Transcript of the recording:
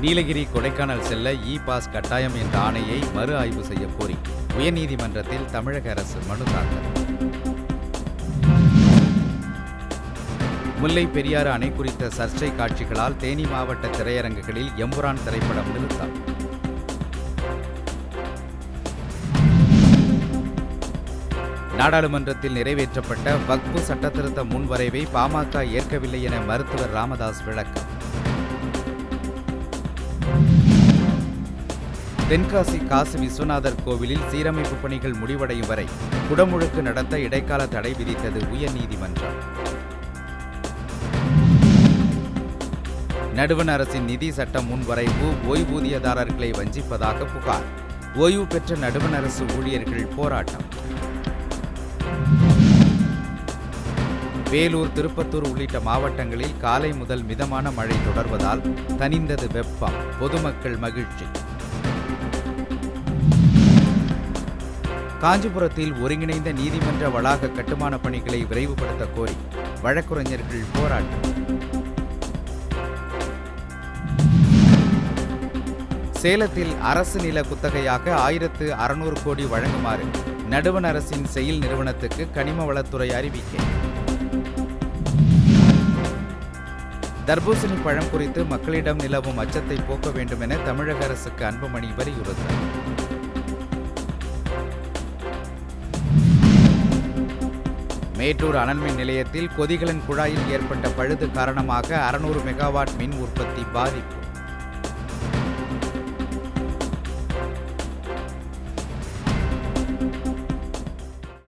நீலகிரி கொடைக்கானல் செல்ல e pass கட்டாயம் என்ற ஆணையை மறு ஆய்வு செய்ய கோரி உயர்நீதிமன்றத்தில் தமிழக அரசு மனு தாக்கல். முல்லை பெரியாறு அணை குறித்த சர்ச்சை காட்சிகளால் தேனி மாவட்ட திரையரங்குகளில் எம்புரான் திரைப்படம் நிறுத்தம். நாடாளுமன்றத்தில் நிறைவேற்றப்பட்ட வக்பு சட்டத்திருத்த முன்வரைவை பாமக ஏற்கவில்லை என மருத்துவர் ராமதாஸ் விளக்கம். தென்காசி காசி விஸ்வநாதர் கோவிலில் சீரமைப்பு பணிகள் முடிவடையும் வரை குடமுழுக்கு நடத்த இடைக்கால தடை விதித்தது உயர்நீதிமன்றம். நடுவண் அரசின் நிதி சட்டம் முன்வரைவு ஓய்வூதியதாரர்களை வஞ்சிப்பதாக புகார். ஓய்வு பெற்ற நடுவண் அரசு ஊழியர்கள் போராட்டம். வேலூர் திருப்பத்தூர் உள்ளிட்ட மாவட்டங்களில் காலை முதல் மிதமான மழை தொடர்வதால் தனிந்தது வெப்பம். பொதுமக்கள் மகிழ்ச்சி. காஞ்சிபுரத்தில் ஒருங்கிணைந்த நீதிமன்ற வளாக கட்டுமான பணிகளை விரைவுபடுத்த கோரி வழக்குரைஞர்கள் போராட்டம். சேலத்தில் அரசு நில குத்தகையாக ஆயிரத்து அறுநூறு கோடி வழங்குமாறு நடுவண் அரசின் செயல் நிறுவனத்துக்கு கனிம வளத்துறை அறிவிக்கை. தர்பூசணி பழம் குறித்து மக்களிடம் நிலவும் அச்சத்தை போக்க வேண்டும் என தமிழக அரசுக்கு அன்புமணி வலியுறுத்தினார் மேட்டூர் அனல்மின் நிலையத்தில் கொதிகலன் குழாயில் ஏற்பட்ட பழுது காரணமாக அறுநூறு மெகாவாட் மின் உற்பத்தி பாதிப்பு.